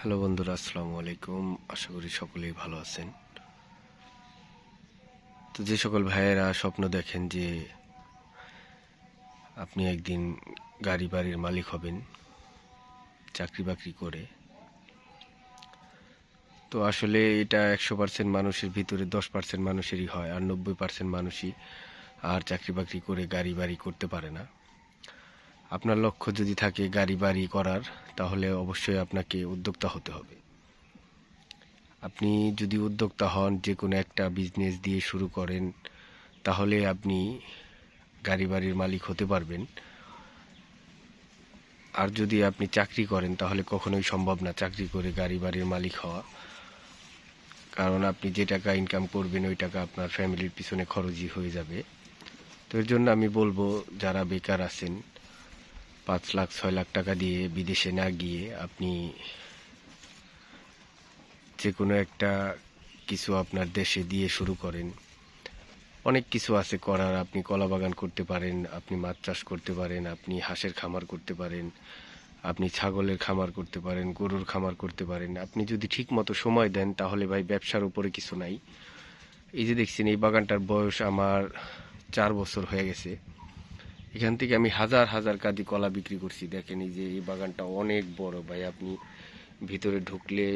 Hello বন্ধুরা, আসসালামু আলাইকুম। আশা করি সকলেই ভালো আছেন। তো যে সকল ভাইয়েরা স্বপ্ন দেখেন যে আপনি একদিন গাড়ি বাড়ির মালিক হবেন, চাকরি বাকরি করে, তো আসলে এটা একশো পার্সেন্ট মানুষের ভিতরে দশ পার্সেন্ট মানুষেরই হয় আর নব্বই পার্সেন্ট মানুষই আর চাকরি বাকরি করে গাড়ি বাড়ি করতে পারে না। আপনার লক্ষ্য যদি থাকে গাড়ি বাড়ি করার, তাহলে অবশ্যই আপনাকে উদ্যোক্তা হতে হবে। আপনি যদি উদ্যোক্তা হন, যে কোনো একটা বিজনেস দিয়ে শুরু করেন, তাহলে আপনি গাড়ি বাড়ির মালিক হতে পারবেন। আর যদি আপনি চাকরি করেন, তাহলে কখনোই সম্ভব না চাকরি করে গাড়ি বাড়ির মালিক হওয়া। কারণ আপনি যে টাকা ইনকাম করবেন, ওই টাকা আপনার ফ্যামিলির পিছনে খরচই হয়ে যাবে। তো এর জন্য আমি বলব, যারা বেকার আছেন পাঁচ লাখ, ছয় লাখ টাকা দিয়ে বিদেশে না গিয়ে আপনি যে কোনো একটা কিছু আপনার দেশে দিয়ে শুরু করেন। অনেক কিছু আছে করার, আপনি কলা বাগান করতে পারেন, আপনি মাছ চাষ করতে পারেন, আপনি হাঁসের খামার করতে পারেন, আপনি ছাগলের খামার করতে পারেন, গরুর খামার করতে পারেন। আপনি যদি ঠিক মতো সময় দেন, তাহলে ভাই ব্যবসার উপরে কিছু নাই। এই যে দেখছেন, এই বাগানটার বয়স আমার চার বছর হয়ে গেছে। এখান থেকে আমি হাজার হাজার কাদি কলা বিক্রি করছি। দেখেন এই যে এই বাগানটা অনেক বড় ভাই, আপনি ভিতরে ঢুকলে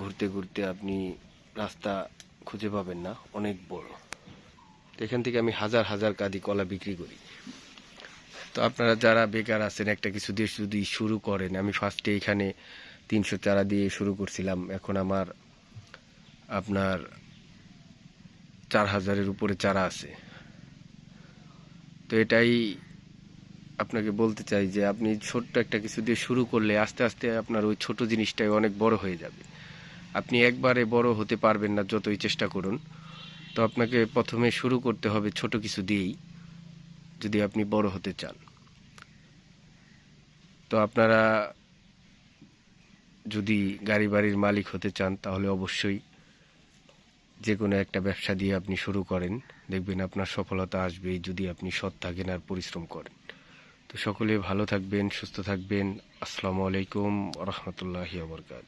ঘুরতে ঘুরতে আপনি রাস্তা খুঁজে পাবেন না, অনেক বড়। এখান থেকে আমি হাজার হাজার কাদি কলা বিক্রি করি। তো আপনারা যারা বেকার আছেন, একটা কিছু দিয়ে যদি শুরু করেন, আমি ফার্স্টে এখানে তিনশো চারা দিয়ে শুরু করছিলাম। এখন আমার আপনার চার হাজারের উপরে চারা আছে। তো এটাই আপনাকে বলতে চাই যে আপনি ছোট্ট একটা কিছু দিয়ে শুরু করলে আস্তে আস্তে আপনার ওই ছোট জিনিসটাই অনেক বড় হয়ে যাবে। আপনি একবারে বড় হতে পারবেন না যতই চেষ্টা করুন। তো আপনাকে প্রথমে শুরু করতে হবে ছোট কিছু দিয়েই, যদি আপনি বড় হতে চান। তো আপনারা যদি গাড়ি বাড়ির মালিক হতে চান, তাহলে অবশ্যই যে কোনো একটা ব্যবসা দিয়ে আপনি শুরু করেন, দেখবেন আপনার সফলতা আসবে যদি আপনি সৎ থাকেন আর পরিশ্রম করেন। তো সকলে ভালো থাকবেন, সুস্থ থাকবেন। আসসালামু আলাইকুম রহমতুল্লাহি আবরকাত